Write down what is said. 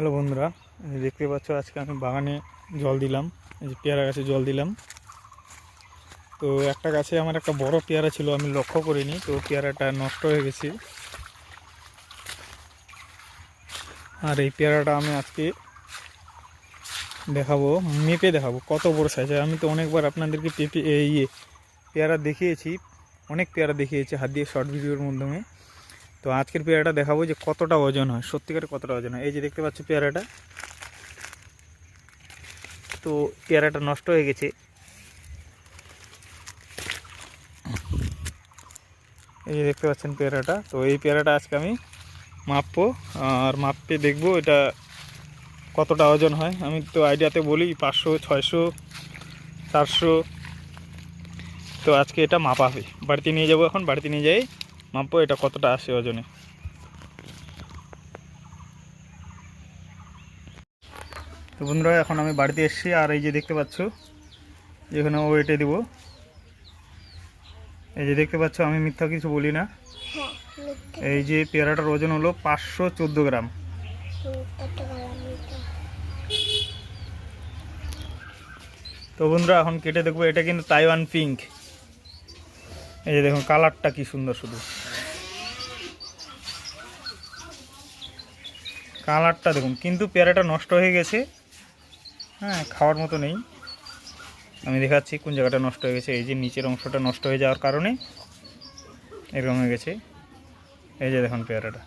Hello বন্ধুরা দেখতে পাচ্ছ আজকে আমি বাগানে জল দিলাম, এই যে পেয়ারা গাছে জল দিলাম। তো একটা গাছে আমার একটা বড় পেয়ারা ছিল, আমি লক্ষ্য করিনি, তো পেয়ারাটা নষ্ট হয়ে গেছে। আর এই পেয়ারাটা আমি আজকে দেখাবো, মেপে দেখাবো, কত বড় সাইজ আমি তো অনেকবার আপনাদেরকে পেঁপে এই ইয়ে পেয়ারা দেখিয়েছি, অনেক পেয়ারা দেখিয়েছি, হাত দিয়ে শর্ট ভিডিওর মাধ্যমে। তো আজকের পেয়ারাটা দেখাবো যে কতটা ওজন হয়, সত্যিকারে কতটা ওজন হয়। এই যে দেখতে পাচ্ছ পেয়ারাটা। তো পেয়ারাটা নষ্ট হয়ে গেছে। এই যে দেখতে পাচ্ছেন পেয়ারাটা। তো এই পেয়ারাটা আজকে আমি মাপবো, আর মাপতে দেখব এটা কতটা ওজন হয়। আমি তো আইডিয়াতে বলি পাঁচশো, ছয়শো, চারশো। তো আজকে এটা মাপা হবে। বাড়িতে নিয়ে যাব এখন, বাড়িতে নিয়ে যাই। মাপবো এটা কতটা আসে ওজনে? তো বন্ধুরা, এখন আমি বাড়িতে এসেছি, আর এই যে দেখতে পাচ্ছ যেখানে ওয়েটে দেবো। এই যে দেখতে পাচ্ছ, আমি মিথ্যা কিছু বলি না। এই যে পেয়ারাটার ওজন হলো পাঁচশো চোদ্দ গ্রাম। তো বন্ধুরা, এখন কেটে দেখব, এটা কিন্তু তাইওয়ান পিঙ্ক এই যে দেখুন, কালারটা কি সুন্দর শুধু। কালারটা দেখুন, কিন্তু পেয়ারাটা নষ্ট হয়ে গেছে। হ্যাঁ খাওয়ার মতো নেই। আমি দেখাচ্ছি কোন জায়গাটা নষ্ট হয়ে গেছে। এই যে নিচের অংশটা নষ্ট হয়ে যাওয়ার কারণে এরকম হয়ে গেছে। এই যে দেখুন পেয়ারাটা।